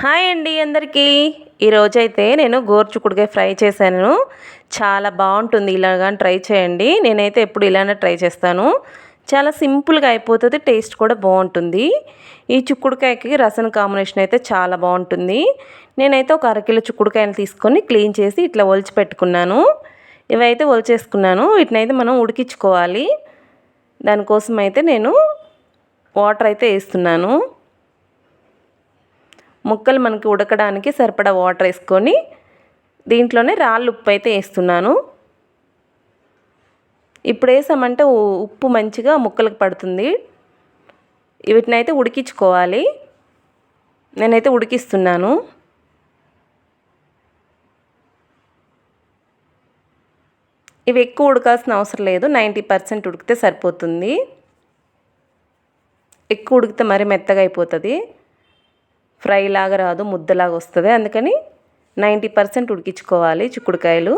Hi అండి అందరికీ. ఈరోజైతే నేను గోరుచుక్కుడుకాయ ఫ్రై చేశాను. చాలా బాగుంటుంది ఇలాగా ట్రై చేయండి. నేనైతే ఎప్పుడు ఇలానే ట్రై చేస్తాను. చాలా సింపుల్గా అయిపోతుంది టేస్ట్ కూడా బాగుంటుంది. ఈ చుక్కుడుకాయకి రసం కాంబినేషన్ అయితే చాలా బాగుంటుంది. నేనైతే ఒక అరకిలో చుక్కుడుకాయలు తీసుకొని క్లీన్ చేసి ఇట్లా ఒలిచి పెట్టుకున్నాను. ఇవైతే ఒలిచేసుకున్నాను. వీటినైతే మనం ఉడికించుకోవాలి. దానికోసం అయితే నేను వాటర్ అయితే వేస్తున్నాను. ముక్కలు మనకి ఉడకడానికి సరిపడా వాటర్ వేసుకొని దీంట్లోనే రాళ్ళు ఉప్పు అయితే వేస్తున్నాను. ఇప్పుడు వేసామంటే ఉప్పు మంచిగా ముక్కలకు పడుతుంది. వీటిని అయితే ఉడికించుకోవాలి. నేనైతే ఉడికిస్తున్నాను. ఇవి ఎక్కువ ఉడకాల్సిన అవసరం లేదు. నైంటీ పర్సెంట్ ఉడికితే సరిపోతుంది. ఎక్కువ ఉడికితే మరి మెత్తగా అయిపోతుంది. ఫ్రై లాగా రాదు ముద్దలాగా వస్తుంది. అందుకని నైంటీ పర్సెంట్ ఉడికించుకోవాలి చిక్కుడుకాయలు.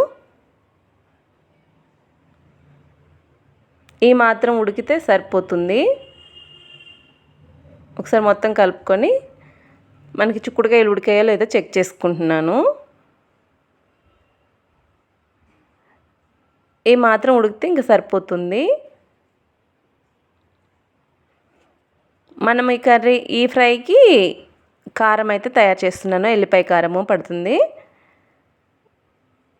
ఈ మాత్రం ఉడికితే సరిపోతుంది. ఒకసారి మొత్తం కలుపుకొని మనకి చిక్కుడుకాయలు ఉడికాయో లేదో చెక్ చేసుకుంటున్నాను. ఈ మాత్రం ఉడికితే ఇంకా సరిపోతుంది. మనం ఈ కర్రీ ఈ ఫ్రైకి కారం అయితే తయారు చేస్తున్నాను. ఎల్లిపాయ కారము పడుతుంది.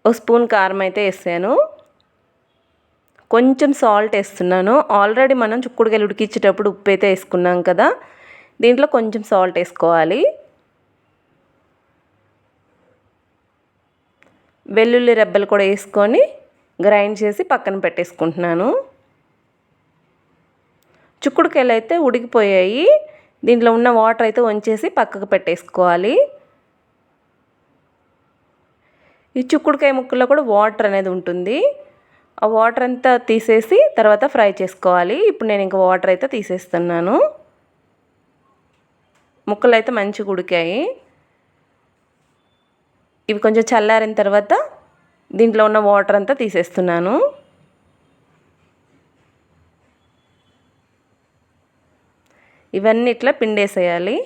ఒక స్పూన్ కారం అయితే వేసాను. కొంచెం సాల్ట్ వేస్తున్నాను. ఆల్రెడీ మనం చుక్కుడుకాయలు ఉడికించేటప్పుడు ఉప్పు అయితే వేసుకున్నాం కదా. దీంట్లో కొంచెం సాల్ట్ వేసుకోవాలి. వెల్లుల్లి రెబ్బలు కూడా వేసుకొని గ్రైండ్ చేసి పక్కన పెట్టేసుకుంటున్నాను. చుక్కుడుకాయలు అయితే ఉడికిపోయాయి. దీంట్లో ఉన్న వాటర్ అయితే వంచేసి పక్కకు పెట్టేసుకోవాలి. ఈ చుక్కుడుకాయ ముక్కల్లో కూడా వాటర్ అనేది ఉంటుంది. ఆ వాటర్ అంతా తీసేసి తర్వాత ఫ్రై చేసుకోవాలి. ఇప్పుడు నేను ఇంకా వాటర్ అయితే తీసేస్తున్నాను. ముక్కలు అయితే మంచిగా ఉడికాయి. ఇవి కొంచెం చల్లారిన తర్వాత దీంట్లో ఉన్న వాటర్ అంతా తీసేస్తున్నాను. ఇవన్నీ ఇట్లా పిండేసేయాలి.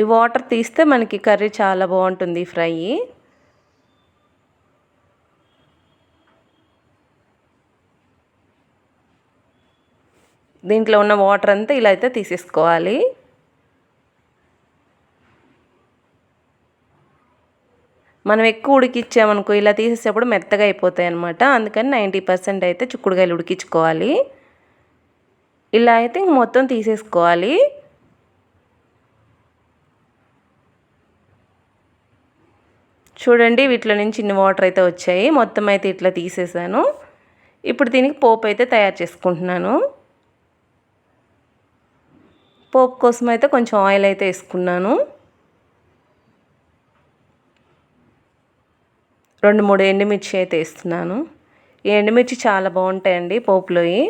ఈ వాటర్ తీస్తే మనకి కర్రీ చాలా బాగుంటుంది ఫ్రై. దీంట్లో ఉన్న వాటర్ అంతా ఇలా అయితే తీసేసుకోవాలి. మనం ఎక్కువ ఉడికిచ్చామనుకో ఇలా తీసేసేప్పుడు మెత్తగా అయిపోతాయి అనమాట అందుకని నైంటీ పర్సెంట్ అయితే చిక్కుడుగాయలు ఉడికించుకోవాలి. ఇలా అయితే ఇంక మొత్తం తీసేసుకోవాలి. చూడండి వీటిలో నుంచి ఇన్ని వాటర్ అయితే వచ్చాయి. మొత్తం అయితే ఇట్లా తీసేసాను. ఇప్పుడు దీనికి పోపు అయితే తయారు చేసుకుంటున్నాను. పోపు కోసం అయితే కొంచెం ఆయిల్ అయితే వేసుకున్నాను. రెండు మూడు ఎండుమిర్చి అయితే వేస్తున్నాను. ఈ ఎండుమిర్చి చాలా బాగుంటాయండి పోపులోవి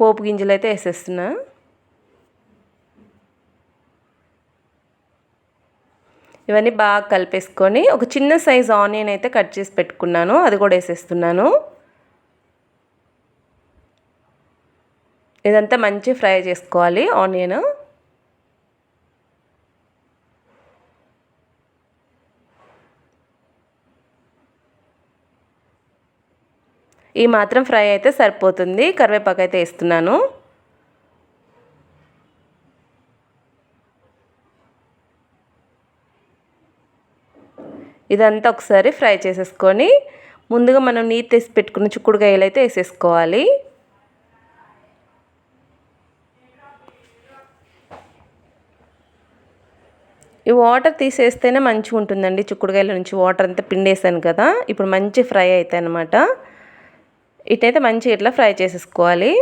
పోపు గింజలు అయితే వేసేస్తున్నా. ఇవన్నీ బాగా కలిపేసుకొని ఒక చిన్న సైజ్ ఆనియన్ అయితే కట్ చేసి పెట్టుకున్నాను. అది కూడా వేసేస్తున్నాను. ఇదంతా మంచి ఫ్రై చేసుకోవాలి ఆనియన్. ఈ మాత్రం ఫ్రై అయితే సరిపోతుంది. కరివేపాకు అయితే వేస్తున్నాను. ఇదంతా ఒకసారి ఫ్రై చేసేసుకొని ముందుగా మనం నీరు తీసి పెట్టుకున్న చిక్కుడుకాయలు అయితే వేసేసుకోవాలి. ఈ వాటర్ తీసేస్తేనే మంచిగా ఉంటుందండి చిక్కుడుకాయల నుంచి. వాటర్ అంతా పిండేసాను కదా. ఇప్పుడు మంచి ఫ్రై అవుతాయి అనమాట ఇటైతే మంచిగా ఇట్లా ఫ్రై చేసేసుకోవాలి.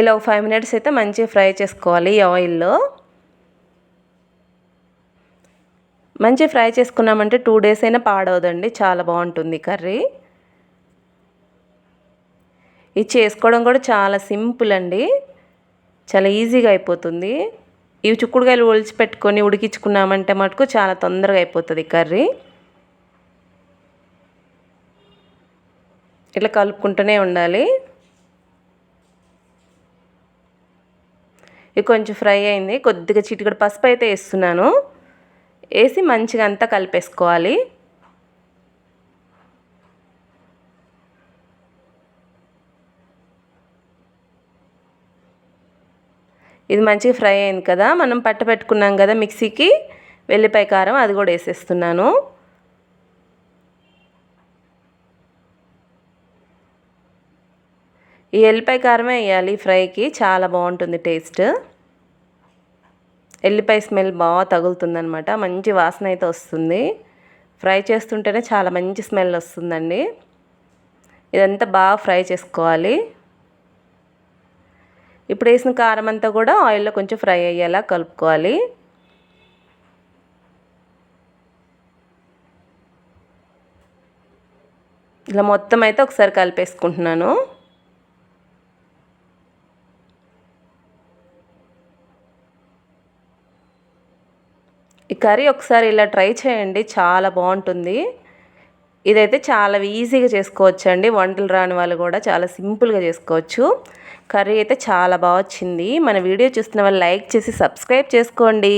ఇలా ఒక ఫైవ్ మినిట్స్ అయితే మంచిగా ఫ్రై చేసుకోవాలి ఈ ఆయిల్లో. మంచిగా ఫ్రై చేసుకున్నామంటే టూ డేస్ అయినా పాడవదండి చాలా బాగుంటుంది కర్రీ. ఇది చేసుకోవడం కూడా చాలా సింపుల్ అండి చాలా ఈజీగా అయిపోతుంది. ఇవి చిక్కుడుకాయలు ఒలిచి పెట్టుకొని ఉడికించుకున్నామంటే మటుకు చాలా తొందరగా అయిపోతుంది కర్రీ. ఇట్లా కలుపుకుంటూనే ఉండాలి. ఇవి కొంచెం ఫ్రై అయింది. కొద్దిగా చిటికడు పసుపు అయితే వేస్తున్నాను. వేసి మంచిగా అంతా కలిపేసుకోవాలి. ఇది మంచిగా ఫ్రై అయింది కదా మనం పట్ట పెట్టుకున్నాం కదా మిక్సీకి వెల్లిపాయ కారం అది కూడా వేసేస్తున్నాను. ఈ ఎల్లిపాయ కారమే వేయాలి ఫ్రైకి చాలా బాగుంటుంది టేస్ట్. ఎల్లిపాయ స్మెల్ బాగా తగులుతుందనమాట మంచి వాసన అయితే వస్తుంది. ఫ్రై చేస్తుంటేనే చాలా మంచి స్మెల్ వస్తుందండి. ఇదంతా బాగా ఫ్రై చేసుకోవాలి. ఇప్పుడు వేసిన కారం అంతా కూడా ఆయిల్లో కొంచెం ఫ్రై అయ్యేలా కలుపుకోవాలి. ఇలా మొత్తం అయితే ఒకసారి కలిపేసుకుంటున్నాను. ఈ కర్రీ ఒకసారి ఇలా ట్రై చేయండి చాలా బాగుంటుంది. ఇదైతే చాలా ఈజీగా చేసుకోవచ్చు అండి వంటలు రాని వాళ్ళు కూడా చాలా సింపుల్గా చేసుకోవచ్చు. కర్రీ అయితే చాలా బాగా వచ్చింది. మన వీడియో చూస్తున్న వాళ్ళు లైక్ చేసి సబ్స్క్రైబ్ చేసుకోండి.